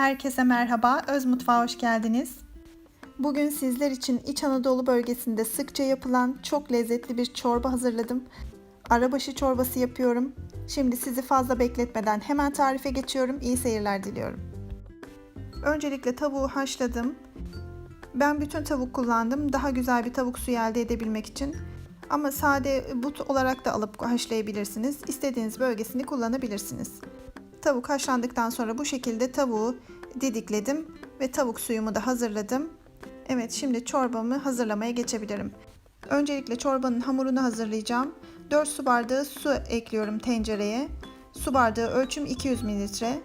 Herkese merhaba, Öz Mutfağa hoş geldiniz. Bugün sizler için İç Anadolu bölgesinde sıkça yapılan çok lezzetli bir çorba hazırladım. Arabaşı çorbası yapıyorum. Şimdi sizi fazla bekletmeden hemen tarife geçiyorum. İyi seyirler diliyorum. Öncelikle tavuğu haşladım. Ben bütün tavuk kullandım. Daha güzel bir tavuk suyu elde edebilmek için. Ama sade but olarak da alıp haşlayabilirsiniz. İstediğiniz bölgesini kullanabilirsiniz. Tavuk haşlandıktan sonra bu şekilde tavuğu didikledim ve tavuk suyumu da hazırladım. Evet şimdi çorbamı hazırlamaya geçebilirim. Öncelikle çorbanın hamurunu hazırlayacağım. 4 su bardağı su ekliyorum tencereye. Su bardağı ölçüm 200 mililitre.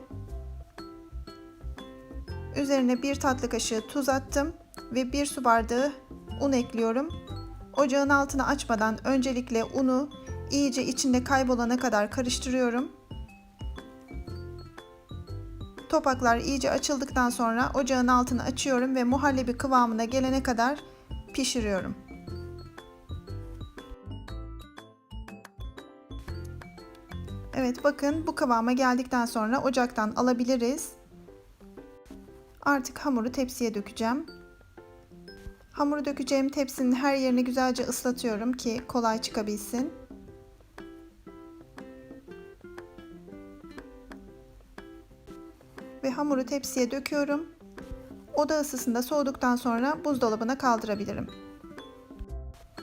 Üzerine 1 tatlı kaşığı tuz attım ve 1 su bardağı un ekliyorum. Ocağın altını açmadan öncelikle unu iyice içinde kaybolana kadar karıştırıyorum. Topaklar iyice açıldıktan sonra ocağın altını açıyorum ve muhallebi kıvamına gelene kadar pişiriyorum. Evet bakın bu kıvama geldikten sonra ocaktan alabiliriz. Artık hamuru tepsiye dökeceğim. Hamuru dökeceğim tepsinin her yerini güzelce ıslatıyorum ki kolay çıkabilsin. Hamuru tepsiye döküyorum. Oda ısısında soğuduktan sonra buzdolabına kaldırabilirim.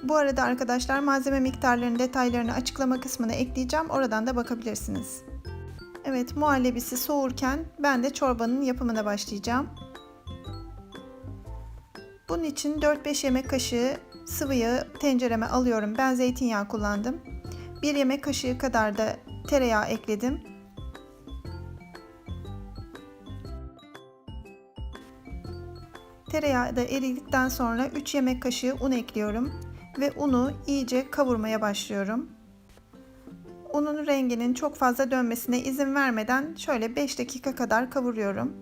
Bu arada arkadaşlar malzeme miktarlarının detaylarını açıklama kısmına ekleyeceğim. Oradan da bakabilirsiniz. Evet muhallebisi soğurken ben de çorbanın yapımına başlayacağım. Bunun için 4-5 yemek kaşığı sıvı yağı tencereme alıyorum. Ben zeytinyağı kullandım. 1 yemek kaşığı kadar da tereyağı ekledim. Tereyağı da eridikten sonra 3 yemek kaşığı un ekliyorum ve unu iyice kavurmaya başlıyorum. Unun renginin çok fazla dönmesine izin vermeden şöyle 5 dakika kadar kavuruyorum.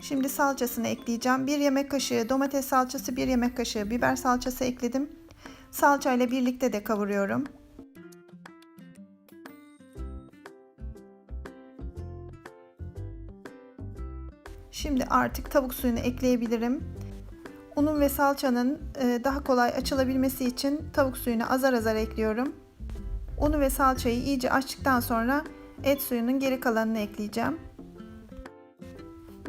Şimdi salçasını ekleyeceğim. 1 yemek kaşığı domates salçası, 1 yemek kaşığı biber salçası ekledim. Salça ile birlikte de kavuruyorum. Şimdi artık tavuk suyunu ekleyebilirim. Unun ve salçanın daha kolay açılabilmesi için tavuk suyunu azar azar ekliyorum. Unu ve salçayı iyice açtıktan sonra et suyunun geri kalanını ekleyeceğim.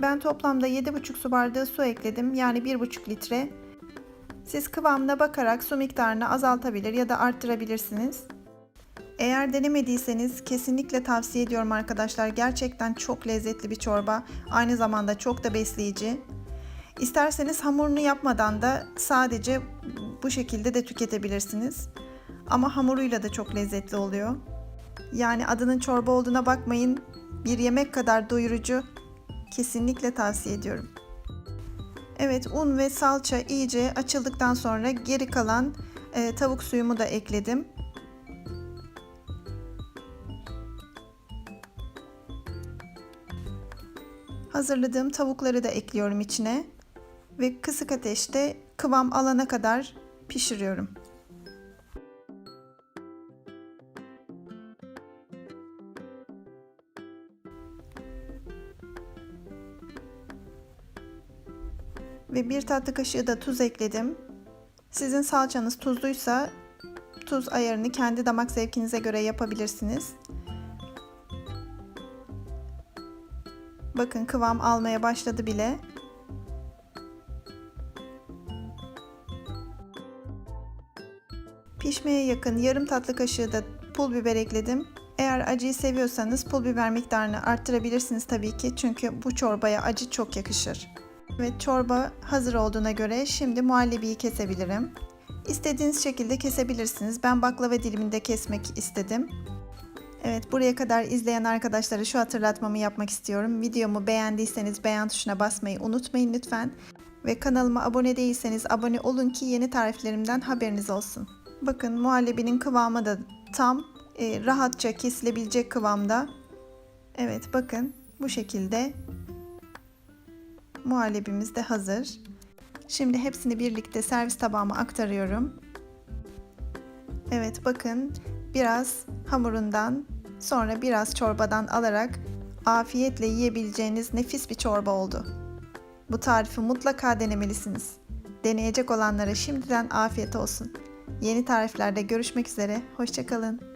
Ben toplamda 7,5 su bardağı su ekledim. Yani 1,5 litre. Siz kıvamına bakarak su miktarını azaltabilir ya da arttırabilirsiniz. Eğer denemediyseniz kesinlikle tavsiye ediyorum arkadaşlar. Gerçekten çok lezzetli bir çorba. Aynı zamanda çok da besleyici. İsterseniz hamurunu yapmadan da sadece bu şekilde de tüketebilirsiniz. Ama hamuruyla da çok lezzetli oluyor. Yani adının çorba olduğuna bakmayın. Bir yemek kadar doyurucu. Kesinlikle tavsiye ediyorum. Evet un ve salça iyice açıldıktan sonra geri kalan e, tavuk suyumu da ekledim. Hazırladığım tavukları da ekliyorum içine ve kısık ateşte kıvam alana kadar pişiriyorum. Ve bir tatlı kaşığı da tuz ekledim. Sizin salçanız tuzluysa tuz ayarını kendi damak zevkinize göre yapabilirsiniz. Bakın kıvam almaya başladı bile. Pişmeye yakın yarım tatlı kaşığı da pul biber ekledim. Eğer acıyı seviyorsanız pul biber miktarını arttırabilirsiniz tabii ki çünkü bu çorbaya acı çok yakışır. Ve çorba hazır olduğuna göre şimdi muhallebiyi kesebilirim. İstediğiniz şekilde kesebilirsiniz. Ben baklava diliminde kesmek istedim. Evet buraya kadar izleyen arkadaşlara şu hatırlatmamı yapmak istiyorum. Videomu beğendiyseniz beğen tuşuna basmayı unutmayın lütfen. Ve kanalıma abone değilseniz abone olun ki yeni tariflerimden haberiniz olsun. Bakın muhallebinin kıvamı da tam e, rahatça kesilebilecek kıvamda. Evet bakın bu şekilde muhallebimiz de hazır. Şimdi hepsini birlikte servis tabağıma aktarıyorum. Evet bakın biraz hamurundan sonra biraz çorbadan alarak afiyetle yiyebileceğiniz nefis bir çorba oldu. Bu tarifi mutlaka denemelisiniz. Deneyecek olanlara şimdiden afiyet olsun. Yeni tariflerde görüşmek üzere, hoşçakalın.